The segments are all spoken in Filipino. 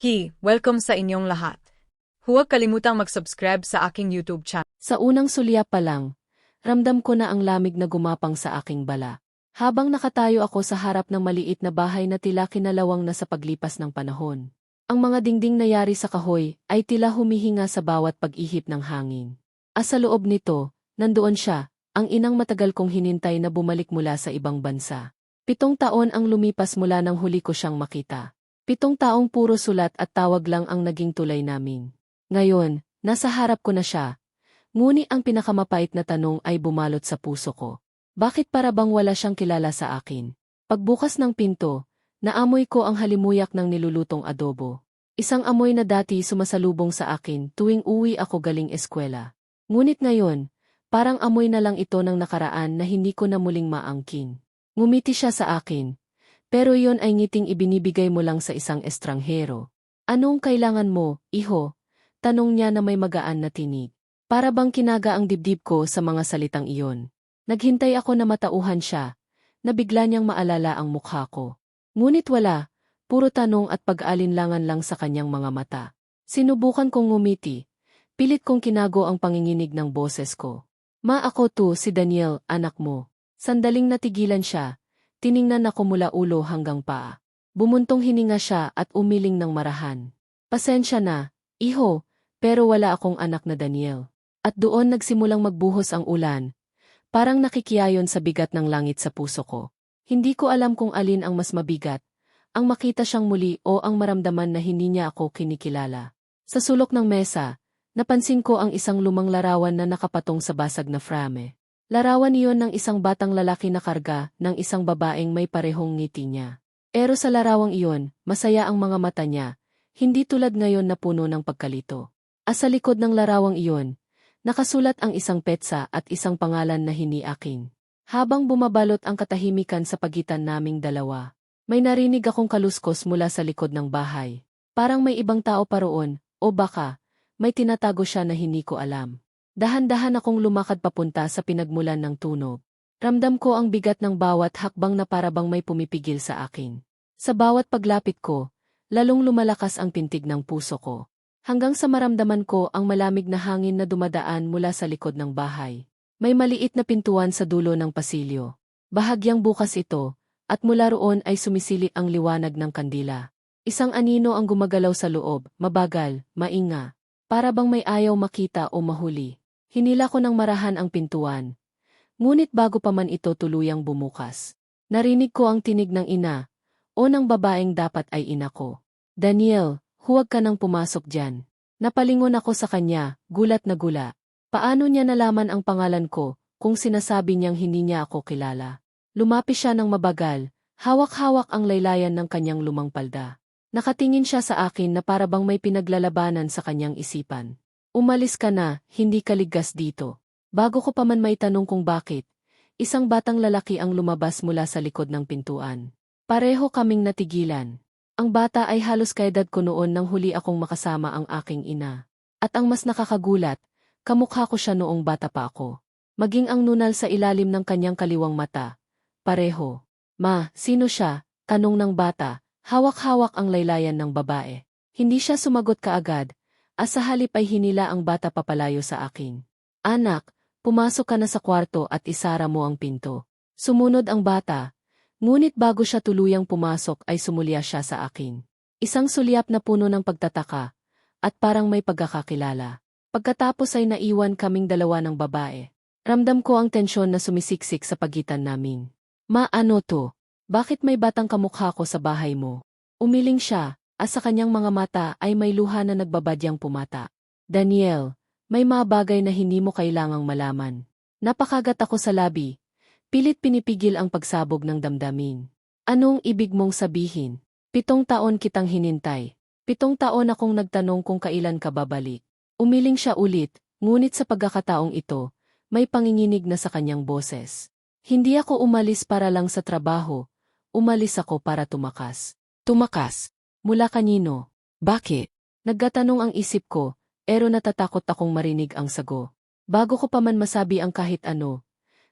Hi, welcome sa inyong lahat. Huwag kalimutang mag-subscribe sa aking YouTube channel. Sa unang sulya pa lang, ramdam ko na ang lamig na gumapang sa aking bala. Habang nakatayo ako sa harap ng maliit na bahay na tila kinalawang na sa paglipas ng panahon. Ang mga dingding na yari sa kahoy ay tila humihinga sa bawat pag-ihip ng hangin. As sa loob nito, nandoon siya, ang inang matagal kong hinintay na bumalik mula sa ibang bansa. Pitong taon ang lumipas mula nang huli ko siyang makita. Pitong taong puro sulat at tawag lang ang naging tulay namin. Ngayon, nasa harap ko na siya. Nguni ang pinakamapait na tanong ay bumalot sa puso ko. Bakit para bang wala siyang kilala sa akin? Pagbukas ng pinto, naamoy ko ang halimuyak ng nilulutong adobo. Isang amoy na dati sumasalubong sa akin tuwing uwi ako galing eskwela. Ngunit ngayon, parang amoy na lang ito ng nakaraan na hindi ko na muling maangkin. Ngumiti siya sa akin, pero iyon ay ngiting ibinibigay mo lang sa isang estranghero. Anong kailangan mo, iho? Tanong niya na may magaan na tinig. Para bang kinaga ang dibdib ko sa mga salitang iyon. Naghintay ako na matauhan siya, na bigla niyang maalala ang mukha ko. Ngunit wala, puro tanong at pag-alinlangan lang sa kanyang mga mata. Sinubukan kong ngumiti, pilit kong kinago ang panginginig ng boses ko. Ma ako to si Daniel, anak mo. Sandaling natigilan siya, tiningnan ako mula ulo hanggang paa. Bumuntong hininga siya at umiling ng marahan. Pasensya na, iho, pero wala akong anak na Daniel. At doon nagsimulang magbuhos ang ulan, parang nakikiayon sa bigat ng langit sa puso ko. Hindi ko alam kung alin ang mas mabigat, ang makita siyang muli o ang maramdaman na hindi niya ako kinikilala. Sa sulok ng mesa, napansin ko ang isang lumang larawan na nakapatong sa basag na frame. Larawan iyon ng isang batang lalaki na karga ng isang babaeng may parehong ngiti niya. Pero sa larawang iyon, masaya ang mga mata niya, hindi tulad ngayon na puno ng pagkalito. As sa likod ng larawang iyon, nakasulat ang isang petsa at isang pangalan na hini akin. Habang bumabalot ang katahimikan sa pagitan naming dalawa, may narinig akong kaluskos mula sa likod ng bahay. Parang may ibang tao pa roon, o baka, may tinatago siya na hindi ko alam. Dahan-dahan akong lumakad papunta sa pinagmulan ng tunog. Ramdam ko ang bigat ng bawat hakbang na parabang may pumipigil sa akin. Sa bawat paglapit ko, lalong lumalakas ang pintig ng puso ko. Hanggang sa maramdaman ko ang malamig na hangin na dumadaan mula sa likod ng bahay. May maliit na pintuan sa dulo ng pasilyo. Bahagyang bukas ito, at mula roon ay sumisili ang liwanag ng kandila. Isang anino ang gumagalaw sa loob, mabagal, mainga, para bang may ayaw makita o mahuli. Hinila ko ng marahan ang pintuan. Ngunit bago pa man ito tuluyang bumukas, narinig ko ang tinig ng ina, o ng babaeng dapat ay ina ko. Daniel, huwag ka nang pumasok dyan. Napalingon ako sa kanya, gulat na gula. Paano niya nalaman ang pangalan ko, kung sinasabi niyang hindi niya ako kilala? Lumapis siya ng mabagal, hawak-hawak ang laylayan ng kanyang lumang palda. Nakatingin siya sa akin na para bang may pinaglalabanan sa kanyang isipan. Umalis ka na, hindi ka ligtas dito. Bago ko pa man may tanong kung bakit, isang batang lalaki ang lumabas mula sa likod ng pintuan. Pareho kaming natigilan. Ang bata ay halos kaedad ko noon nang huli akong makasama ang aking ina. At ang mas nakakagulat, kamukha ko siya noong bata pa ako. Maging ang nunal sa ilalim ng kanyang kaliwang mata. Pareho. Ma, sino siya? Tanong ng bata, hawak-hawak ang laylayan ng babae. Hindi siya sumagot kaagad, Asa halip ay hinila ang bata papalayo sa akin. Anak, pumasok ka na sa kwarto at isara mo ang pinto. Sumunod ang bata, ngunit bago siya tuluyang pumasok ay sumulya siya sa akin. Isang sulyap na puno ng pagtataka, at parang may pagkakakilala. Pagkatapos ay naiwan kaming dalawa ng babae. Ramdam ko ang tensyon na sumisiksik sa pagitan namin. Ma, ano to? Bakit may batang kamukha ko sa bahay mo? Umiling siya, at sa kanyang mga mata ay may luha na nagbabadyang pumata. Daniel, may mga bagay na hindi mo kailangang malaman. Napakagat ako sa labi. Pilit pinipigil ang pagsabog ng damdamin. Anong ibig mong sabihin? Pitong taon kitang hinintay. Pitong taon akong nagtanong kung kailan ka babalik. Umiling siya ulit, ngunit sa pagkakataong ito, may panginginig na sa kanyang boses. Hindi ako umalis para lang sa trabaho, umalis ako para tumakas. Tumakas. Mula kanino? Bakit? Naggatanong ang isip ko, pero natatakot akong marinig ang sago. Bago ko pa man masabi ang kahit ano,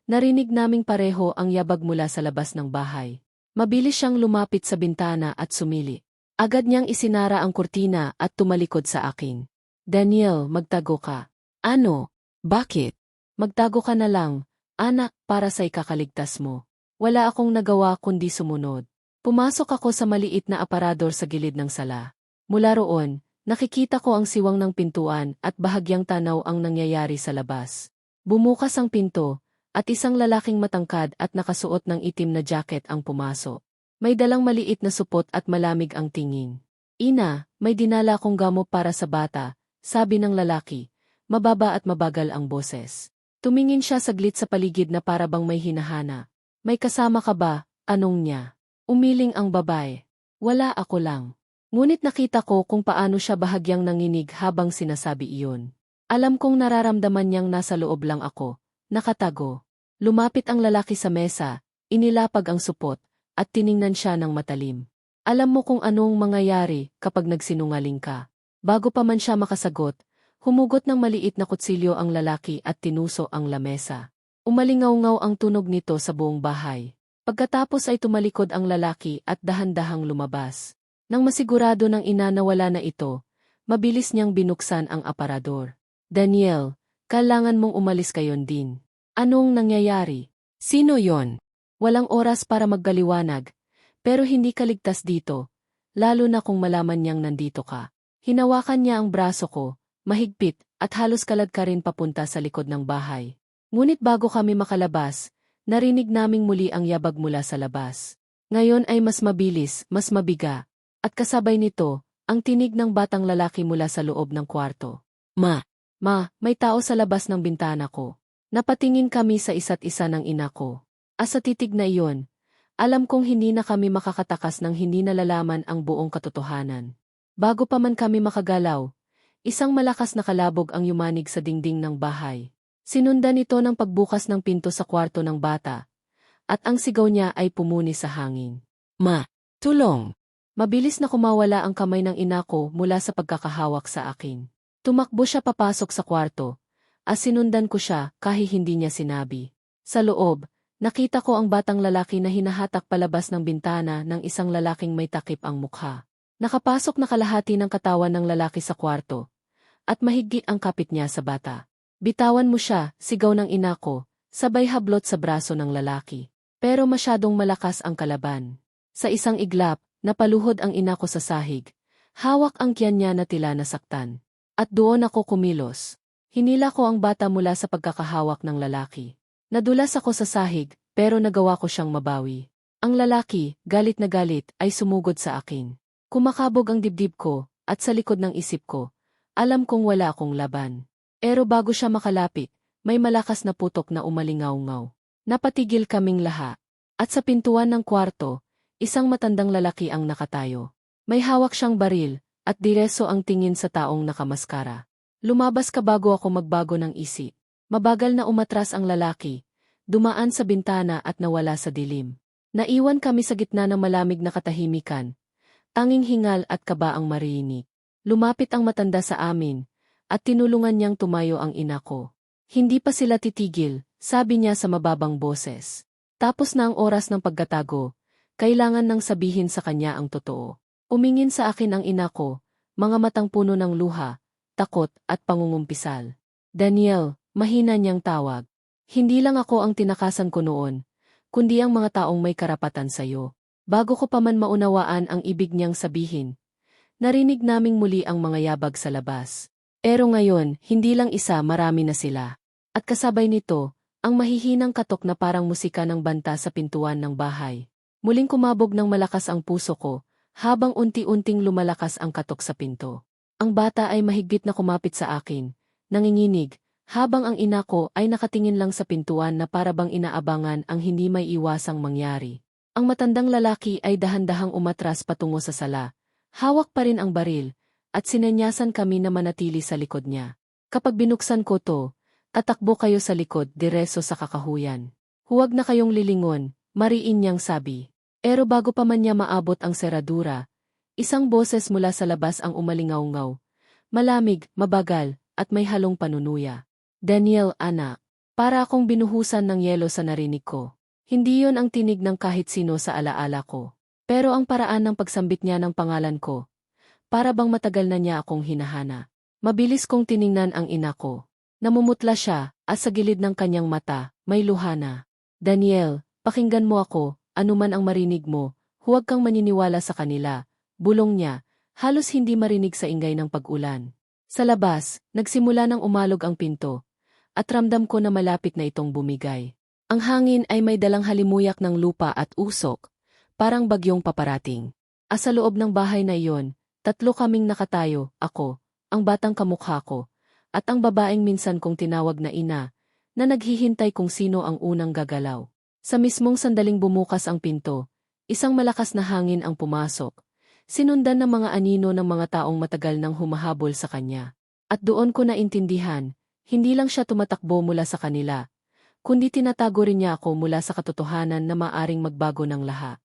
narinig naming pareho ang yabag mula sa labas ng bahay. Mabilis siyang lumapit sa bintana at sumili. Agad niyang isinara ang kurtina at tumalikod sa akin. Daniel, magtago ka. Ano? Bakit? Magtago ka na lang, anak, para sa ikakaligtas mo. Wala akong nagawa kundi sumunod. Pumasok ako sa maliit na aparador sa gilid ng sala. Mula roon, nakikita ko ang siwang ng pintuan at bahagyang tanaw ang nangyayari sa labas. Bumukas ang pinto, at isang lalaking matangkad at nakasuot ng itim na jacket ang pumasok. May dalang maliit na supot at malamig ang tingin. Ina, may dinala akong gamo para sa bata, sabi ng lalaki. Mababa at mabagal ang boses. Tumingin siya saglit sa paligid na parabang may hinahana. May kasama ka ba? Anong niya? Umiling ang babae. Wala ako lang. Ngunit nakita ko kung paano siya bahagyang nanginig habang sinasabi iyon. Alam kong nararamdaman niyang nasa loob lang ako. Nakatago. Lumapit ang lalaki sa mesa, inilapag ang supot, at tiningnan siya ng matalim. Alam mo kung anong mangyayari kapag nagsinungaling ka. Bago pa man siya makasagot, humugot ng maliit na kutsilyo ang lalaki at tinuso ang lamesa. Umalingaw-ngaw ang tunog nito sa buong bahay. Pagkatapos ay tumalikod ang lalaki at dahan-dahang lumabas. Nang masigurado ng ina na wala na ito, mabilis niyang binuksan ang aparador. Daniel, kailangan mong umalis kayon din. Anong nangyayari? Sino yon? Walang oras para maggaliwanag, pero hindi ka ligtas dito, lalo na kung malaman niyang nandito ka. Hinawakan niya ang braso ko, mahigpit, at halos kalad ka rin papunta sa likod ng bahay. Ngunit bago kami makalabas, narinig naming muli ang yabag mula sa labas. Ngayon ay mas mabilis, mas mabiga, at kasabay nito, ang tinig ng batang lalaki mula sa loob ng kwarto. Ma, ma, may tao sa labas ng bintana ko. Napatingin kami sa isa't isa ng ina ko. As sa titig na iyon, alam kong hindi na kami makakatakas ng hindi nalalaman ang buong katotohanan. Bago pa man kami makagalaw, isang malakas na kalabog ang yumanig sa dingding ng bahay. Sinundan ito ng pagbukas ng pinto sa kwarto ng bata, at ang sigaw niya ay pumuni sa hangin. Ma, tulong! Mabilis na kumawala ang kamay ng ina ko mula sa pagkakahawak sa akin. Tumakbo siya papasok sa kwarto, as sinundan ko siya kahit hindi niya sinabi. Sa loob, nakita ko ang batang lalaki na hinahatak palabas ng bintana ng isang lalaking may takip ang mukha. Nakapasok na kalahati ng katawan ng lalaki sa kwarto, at mahigit ang kapit niya sa bata. Bitawan mo siya, sigaw ng ina ko, sabay hablot sa braso ng lalaki. Pero masyadong malakas ang kalaban. Sa isang iglap, napaluhod ang ina ko sa sahig. Hawak ang tiyan niya na tila nasaktan. At doon ako kumilos. Hinila ko ang bata mula sa pagkakahawak ng lalaki. Nadulas ako sa sahig, pero nagawa ko siyang mabawi. Ang lalaki, galit na galit, ay sumugod sa akin. Kumakabog ang dibdib ko, at sa likod ng isip ko, alam kong wala akong laban. Pero bago siya makalapit, may malakas na putok na umalingaw-ngaw. Napatigil kaming laha. At sa pintuan ng kwarto, isang matandang lalaki ang nakatayo. May hawak siyang baril, at direso ang tingin sa taong nakamaskara. Lumabas ka bago ako magbago ng isip. Mabagal na umatras ang lalaki, dumaan sa bintana at nawala sa dilim. Naiwan kami sa gitna ng malamig na katahimikan. Tanging hingal at kaba ang marinig. Lumapit ang matanda sa amin, at tinulungan niyang tumayo ang ina ko. Hindi pa sila titigil, sabi niya sa mababang boses. Tapos na ang oras ng pagkatago, kailangan nang sabihin sa kanya ang totoo. Umingin sa akin ang ina ko, mga matang puno ng luha, takot at pangungumpisal. Daniel, mahina niyang tawag. Hindi lang ako ang tinakasan ko noon, kundi ang mga taong may karapatan sa iyo. Bago ko pa man maunawaan ang ibig niyang sabihin, narinig naming muli ang mga yabag sa labas. Pero ngayon, hindi lang isa marami na sila. At kasabay nito, ang mahihinang katok na parang musika ng banta sa pintuan ng bahay. Muling kumabog ng malakas ang puso ko, habang unti-unting lumalakas ang katok sa pinto. Ang bata ay mahigpit na kumapit sa akin, nanginginig, habang ang ina ko ay nakatingin lang sa pintuan na parabang inaabangan ang hindi may iwasang mangyari. Ang matandang lalaki ay dahan-dahang umatras patungo sa sala. Hawak pa rin ang baril, at sinenyasan kami na manatili sa likod niya. Kapag binuksan ko to, tatakbo kayo sa likod direso sa kakahuyan. Huwag na kayong lilingon, mariin niyang sabi. Pero bago pa man niya maabot ang seradura, isang boses mula sa labas ang umalingaw-ngaw. Malamig, mabagal, at may halong panunuya. Daniel, anak. Para akong binuhusan ng yelo sa narinig ko. Hindi yon ang tinig ng kahit sino sa alaala ko. Pero ang paraan ng pagsambit niya ng pangalan ko, para bang matagal na niya akong hinahana. Mabilis kong tiningnan ang ina ko. Namumutla siya, at sa gilid ng kanyang mata, may luhana. Daniel, pakinggan mo ako, anuman ang marinig mo, huwag kang maniniwala sa kanila. Bulong niya, halos hindi marinig sa ingay ng pag-ulan. Sa labas, nagsimula ng umalog ang pinto, at ramdam ko na malapit na itong bumigay. Ang hangin ay may dalang halimuyak ng lupa at usok, parang bagyong paparating. At sa loob ng bahay na iyon, tatlo kaming nakatayo, ako, ang batang kamukha ko, at ang babaeng minsan kong tinawag na ina, na naghihintay kung sino ang unang gagalaw. Sa mismong sandaling bumukas ang pinto, isang malakas na hangin ang pumasok, sinundan ng mga anino ng mga taong matagal nang humahabol sa kanya. At doon ko naintindihan, hindi lang siya tumatakbo mula sa kanila, kundi tinatago rin niya ako mula sa katotohanan na maaring magbago ng lahat.